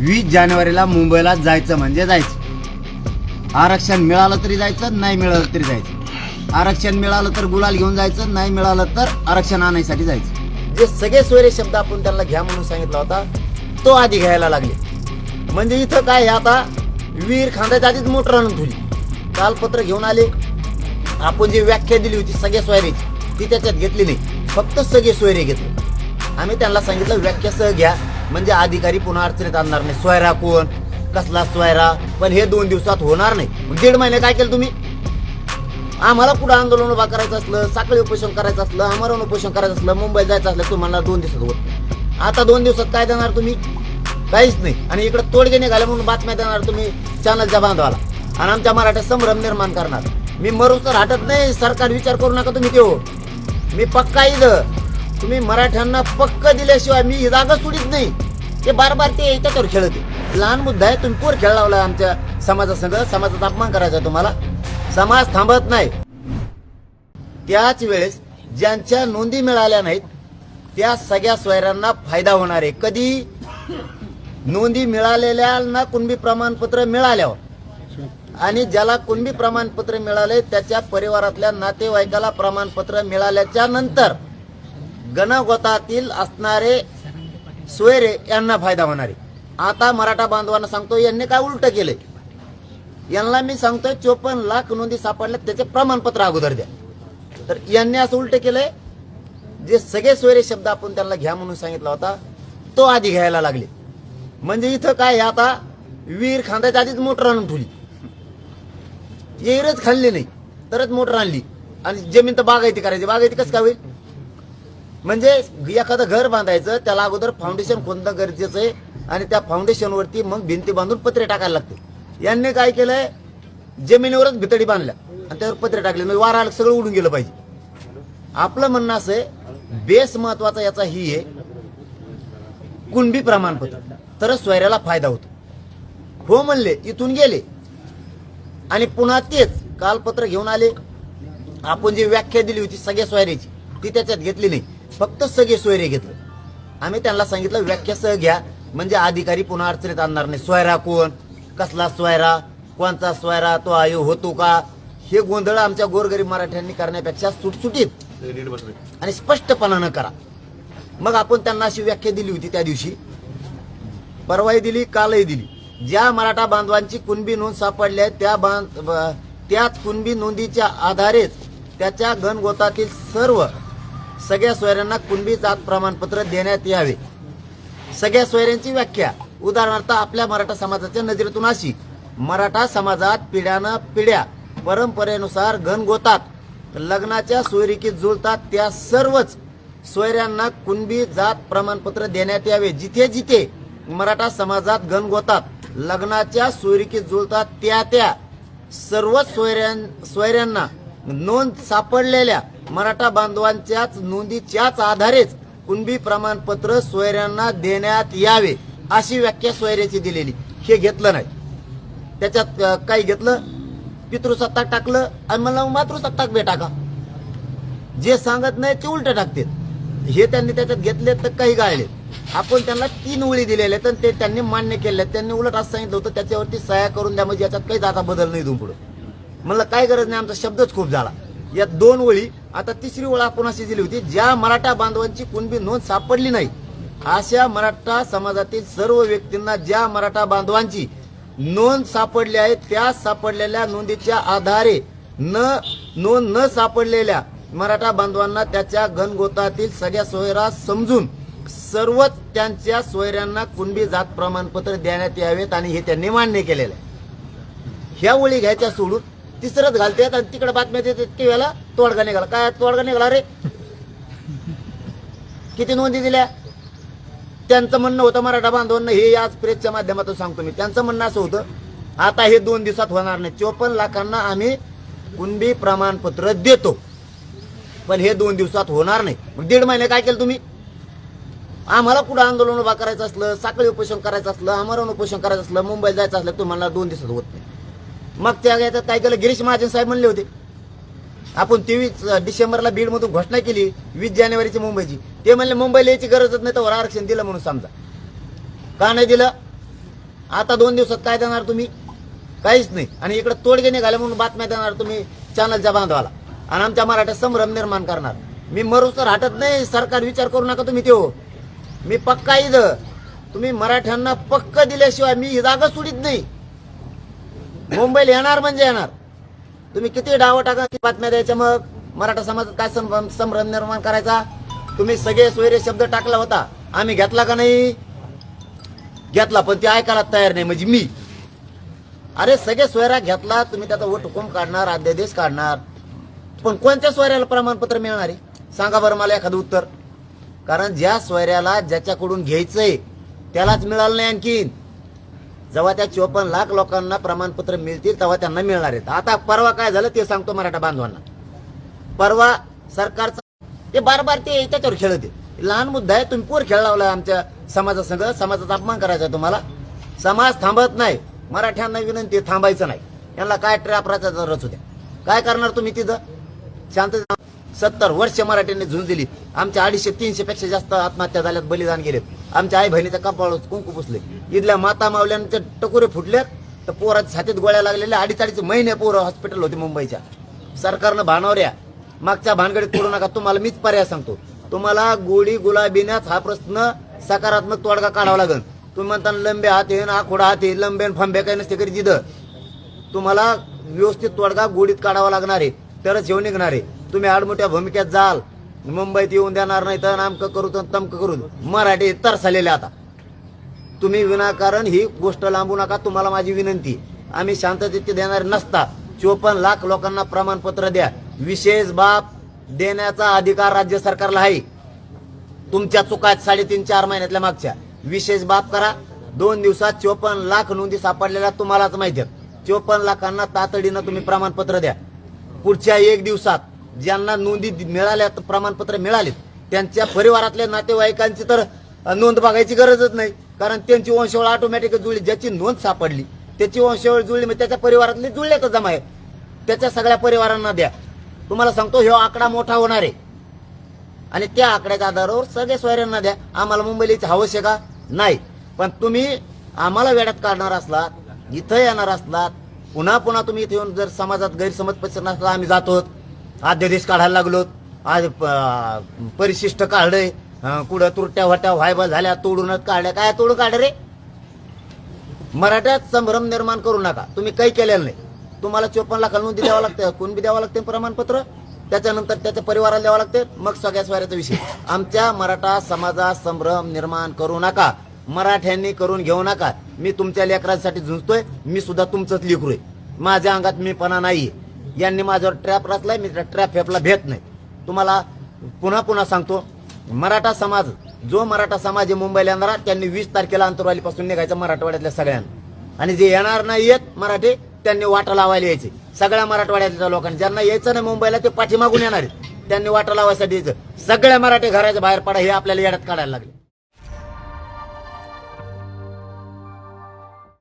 वीस जानेवारीला मुंबईला जायचं म्हणजे जायचं. आरक्षण मिळालं तरी जायचं नाही मिळालं तरी जायचं. आरक्षण मिळालं तर गुलाल घेऊन जायचं नाही मिळालं तर आरक्षण आणायसाठी जायचं. जे सगळे सोयरे शब्द आपण त्यांना घ्या म्हणून सांगितला होता तो आधी घ्यायला लागले. म्हणजे इथं काय आता वीर खांद्याच्या आधीच मोटर आणून ठेवली. कालपत्र घेऊन आले. आपण जी व्याख्या दिली होती सगळ्या सोयरेची ती त्याच्यात घेतली नाही. फक्त सगळे सोयरे घेतले. आम्ही त्यांना सांगितलं व्याख्या सह घ्या. म्हणजे अधिकारी पुन्हा अडचणीत आणणार नाही. सोयरा कोण? कसला सोयरा? पण हे दोन दिवसात होणार नाही. मग दीड महिने काय केलं तुम्ही? आम्हाला पुढे आंदोलन उभा करायचं असलं साखळी उपोषण करायचं असलं आमरण उपोषण करायचं असलं मुंबईत जायचं असलं तुम्हाला दोन दिवसात होत आता दोन दिवसात काय देणार तुम्ही? काहीच नाही. आणि इकडे तोडगे निघाले म्हणून बातम्या देणार तुम्ही चॅनलच्या बांधवाला. आणि आमच्या मराठ्यात संभ्रम निर्माण करणार. मी मरू तर हटत नाही. सरकार विचार करू नका तुम्ही देऊ. मी पक्का इथं तुम्ही मराठ्यांना पक्क दिल्याशिवाय मी ही जागा सोडित नाही. ते बार बार ते याच्यावर खेळते. लहान मुद्दा आहे तुम्ही कोर खेळ लावला आमच्या समाजासंग? समाजाचा अपमान करायचा तुम्हाला? समाज थांबत नाही. त्याच वेळेस ज्यांच्या नोंदी मिळाल्या नाहीत त्या सगळ्या सोयऱ्यांना फायदा होणार आहे. कधी? नोंदी मिळालेल्या कुणबी प्रमाणपत्र मिळाल्यावर. आणि ज्याला कुणबी प्रमाणपत्र मिळाले त्याच्या परिवारातल्या नातेवाईकाला प्रमाणपत्र मिळाल्याच्या नंतर. गणगोतातील असणारे सोयरे यांना फायदा होणार आहे. आता मराठा बांधवांना सांगतो यांनी काय उलट केलंय? यांना मी सांगतोय चोपन्न लाख नोंदी सापडल्यात त्याचे प्रमाणपत्र अगोदर द्या. तर यांनी असं उलट केलंय जे सगळे सोयरे शब्द आपण त्यांना घ्या म्हणून सांगितला होता तो आधी घ्यायला लागले. म्हणजे इथं काय आता वीर खांदाच्या आधीच मोटर आणून ठेवली. येरच खाल्ली नाही तरच मोटर आणली. आणि जमीन तर बागायती करायची बागायती कसं काय होईल? म्हणजे एखादं घर बांधायचं त्याला अगोदर फाउंडेशन खोदणं गरजेचं आहे आणि त्या फाउंडेशनवरती मग भिंती बांधून पत्रे टाकायला लागते यांनी काय केलंय? जमिनीवरच भितडी बांधल्या आणि त्यावर पत्रे टाकले. म्हणजे वारा आलं, सगळं उडून गेलं पाहिजे. आपलं म्हणणं असं आहे बेस महत्त्वाचा याचा ही आहे कुणबी प्रमाणपत्र. तरच सोयऱ्याला फायदा होतो. हो म्हणले इथून गेले. आणि पुन्हा तेच कालपत्र घेऊन आले. आपण जी व्याख्या दिली होती सगळ्या सोयऱ्याची ती त्याच्यात घेतली नाही. फक्त सगळे सोयरे घेतले. आम्ही त्यांना सांगितलं व्याख्या सह घ्या. म्हणजे अधिकारी पुन्हा अडचणीत आणणार नाही. सोयरा कोण? कसला सोयरा? कोणता सोयरा? तो आयो होतो का? हे गोंधळ आमच्या गोरगरीब मराठ्यांनी करण्यापेक्षा सुटसुटीत. आणि स्पष्टपणानं करा. मग आपण त्यांना अशी व्याख्या दिली होती त्या दिवशी. परवाही दिली कालही दिली. ज्या मराठा बांधवांची कुणबी नोंद सापडली आहे त्या बांध त्याच कुणबी नोंदीच्या आधारेच त्याच्या गणगोतातील सर्व सगळ्या सोयऱ्यांना कुणबी जात प्रमाणपत्र देण्यात यावे. सगळ्या सोयऱ्यांची व्याख्या. उदाहरणार्थ आपल्या मराठा समाजाच्या नजरेतून अशी. मराठा समाजात पिढ्यानं पिढ्या परंपरेनुसार घनगोतात लग्नाच्या सोयरिकीत जुळतात त्या सर्वच सोयऱ्यांना कुणबी जात प्रमाणपत्र देण्यात यावे. जिथे जिथे मराठा समाजात घनगोतात लग्नाच्या सोयरिकीत जुळतात त्या त्या सर्वच सोयऱ्यां सोयऱ्यांना नोंद सापडलेल्या मराठा बांधवांच्याच नोंदीच्याच आधारेच कुणबी प्रमाणपत्र सोयऱ्यांना देण्यात यावे अशी व्याख्या सोयऱ्याची दिलेली. हे घेतलं नाही. त्याच्यात काही घेतलं? पितृसत्ताक टाकलं आणि मला मातृसत्ताक बे टाका. जे सांगत नाही ते उलट टाकते हे त्यांनी त्याच्यात घेतले तर काही गाळले. आपण त्यांना तीन ओळी दिलेल्या आहेत आणि ते त्यांनी मान्य केले त्यांनी उलट असं सांगितलं होतं त्याच्यावरती सह्या करून द्या म्हणजे याच्यात काही जाता बदल नाही इथून पुढे. म्हणलं काय गरज नाही आमचा शब्दच खूप झाला. या दोन ओळी आता तिसरी ओळ आपण अशी दिली होती ज्या मराठा बांधवांची कुणबी नोंद सापडली नाही. अशा मराठा समाजातील सर्व व्यक्तींना ज्या मराठा बांधवांची नोंद सापडली आहे त्या सापडलेल्या नोंदीच्या आधारे न नोंद न सापडलेल्या मराठा बांधवांना त्याच्या गणगोतातील सगळ्या सोयरा समजून सर्वच त्यांच्या सोयऱ्यांना कुणबी जात प्रमाणपत्र देण्यात यावेत आणि हे त्यांनी मान्य केलेलं आहे. ह्या ओळी घ्यायच्या सोडून तिसरंच घालतात आणि तिकडे बातम्या देतात की वेळेला तोडगा निघाला. काय तोडगा निघाला रे? किती नोंदी दिल्या? त्यांचं म्हणणं होतं मराठा बांधवांना हे आज प्रेसच्या माध्यमातून सांगतो मी. त्यांचं म्हणणं असं होतं आता हे दोन दिवसात होणार नाही. चोपन्न लाखांना आम्ही कुणबी प्रमाणपत्र देतो. पण हे दोन दिवसात होणार नाही. मग दीड महिने काय केलं तुम्ही? आम्हाला कुठं आंदोलन उभा करायचं असलं साखळी उपोषण करायचं असलं आमरण उपोषण करायचं असलं मुंबईत जायचं असलं तुम्हाला दोन दिवसात होत नाही. मग त्या याच्यात काय केलं? गिरीश महाजन साहेब म्हणले होते. आपण तेवीस डिसेंबरला बीड मधून घोषणा केली वीस जानेवारीची मुंबईची. ते म्हणले मुंबईला यायची गरजच नाही तर आरक्षण दिलं म्हणून समजा. का नाही दिलं? आता दोन दिवसात काय देणार तुम्ही? काहीच नाही. आणि इकडे तोडगे निघाले म्हणून बातम्या देणार तुम्ही चॅनलच्या बांधवाला. आणि आमच्या मराठ्यात संभ्रम निर्माण करणार. मी मरूस तर हटत नाही सरकार विचार करू नका तुम्ही त्यो. मी पक्का इथं. तुम्ही मराठ्यांना पक्क दिल्याशिवाय मी ही जागा सोडित नाही. मुंबईला येणार म्हणजे येणार. तुम्ही किती डावं टाका किती बातम्या द्यायच्या मग? मराठा समाजात काय संभ्रम निर्माण करायचा? तुम्ही सगळे सोयरे शब्द टाकला होता. आम्ही घेतला का नाही? घेतला पण ते ऐकायला तयार नाही म्हणजे मी. अरे सगळे सोयरा घेतला तुम्ही त्याचा वट हुकूम काढणार अध्यादेश काढणार. पण कोणत्या सोयऱ्याला प्रमाणपत्र मिळणार आहे? सांगा बरं मला एखादं उत्तर. कारण ज्या सोयऱ्याला ज्याच्याकडून घ्यायचंय त्यालाच मिळालं नाही आणखीन. जेव्हा त्या चोपन्न लाख लोकांना प्रमाणपत्र मिळतील तेव्हा त्यांना मिळणार आहेत. आता परवा काय झालं ते सांगतो मराठा बांधवांना. परवा सरकारचं ते बार बार ते त्याच्यावर खेळत आहे. लहान मुद्दा आहे तुम्ही पोर खेळ लावला आमच्या समाजासंग समाजाचा अपमान करायचा तुम्हाला. समाज थांबत नाही. मराठ्यांना विनंती थांबायचं नाही. यांना काय ट्रॅपराचा रच होत्या? काय करणार तुम्ही तिथं? शांत सत्तर वर्ष मराठ्यांनी झुंज दिली. आमच्या अडीचशे तीनशे पेक्षा जास्त आत्महत्या झाल्यात बलिदान गेलेत. आमच्या आई बहिणीचं कपाळ कुंकू पुसले. इथल्या माता मावल्यांचे टकोरे फुटलेत तर पोराच्या छातीत गोळ्या लागलेल्या अडीच अडीच महिने पोरं हॉस्पिटल होते मुंबईच्या. सरकारनं भानावऱ्या मागच्या भानगडीत करू नका. तुम्हाला मीच पर्याय सांगतो. तुम्हाला गोळी गुलाबीनाच हा प्रश्न सकारात्मक तोडगा काढावा लागेल. तुम्ही म्हणता लंबे हात येईन आखोडा हात येईल लंबे फांबे फंबे काही नसते कधी जिथं. तुम्हाला व्यवस्थित तोडगा गोडीत काढावा लागणार आहे. तरच येऊन निघणार आहे. तुम्ही आडमोठ्या भूमिकेत जाल. मुंबईत येऊन देणार नाही तर नामकं करू तर तमकं करू मराठी तरसालेले आता. तुम्ही विनाकारण ही गोष्ट लांबू नका तुम्हाला माझी विनंती. आम्ही शांततेत देणार नसता. चोपन्न लाख लोकांना प्रमाणपत्र द्या. विशेष बाब देण्याचा अधिकार राज्य सरकारला आहे. तुमच्या चुका साडेतीन चार महिन्यातल्या मागच्या. विशेष बाब करा. दोन दिवसात चोपन्न लाख नोंदी सापडलेल्या तुम्हालाच माहिती आहेत. चोपन्न लाखांना तातडीनं तुम्ही प्रमाणपत्र द्या. पुढच्या एक दिवसात ज्यांना नोंदी मिळाल्या प्रमाणपत्र मिळालेत. त्यांच्या परिवारातल्या नातेवाईकांची तर नोंद बघायची गरजच नाही. कारण त्यांची वंशावळ ऑटोमॅटिक जुळली. ज्याची नोंद सापडली त्याची वंशावळ जुळली मग त्याच्या परिवारातली जुळले तर जमा आहे त्याच्या सगळ्या परिवारांना द्या. तुम्हाला सांगतो हे आकडा मोठा होणार आहे. आणि त्या आकड्याच्या आधारावर सगळ्या सोयऱ्यांना द्या. आम्हाला मुंबईला आवश्यक आहे नाही. पण तुम्ही आम्हाला वेड्यात काढणार असलात इथं येणार असलात पुन्हा पुन्हा तुम्ही इथे येऊन जर समाजात गैरसमज पसरणार असला आम्ही जातो अध्यादेश काढायला लागलो. आज प- परिशिष्ट काढलंय कुठं तुरट्या वाट्या व्हायबा झाल्या तोडूनच काढल्या. काय तोडून काढ रे? मराठ्यात संभ्रम निर्माण करू नका. तुम्ही काही केलेलं नाही. तुम्हाला चोपन्न लाख नोंदी द्यावं लागतं. कोण बी द्यावं लागते प्रमाणपत्र? त्याच्यानंतर त्याच्या परिवाराला द्यावं लागते. मग सगळ्या स्वाऱ्याचा विषय. आमच्या मराठा समाजात संभ्रम निर्माण करू नका. मराठ्यांनी करून घेऊ नका. मी तुमच्या लेकरांसाठी झुंजतोय. मी सुद्धा तुमचंच लेकरू आहे. माझ्या अंगात मीपणा नाहीये. यांनी माझ्यावर ट्रॅप रचलाय मी त्या ट्रॅप फेपला भेट नाही. तुम्हाला पुन्हा पुन्हा सांगतो मराठा समाज जो मराठा समाज आहे मुंबईला येणारा त्यांनी वीस तारखेला अंतरवालीपासून निघायचं मराठवाड्यातल्या सगळ्यांना. आणि जे येणार नाही येत मराठी त्यांनी वाटा लावायला यायचे. सगळ्या मराठवाड्यातल्या लोकांनी ज्यांना यायचं नाही मुंबईला ते पाठीमागून येणार त्यांनी वाटा लावायसाठी यायचं. सगळ्या मराठी घराच्या बाहेर पडा हे आपल्याला येड्यात काढायला लागले.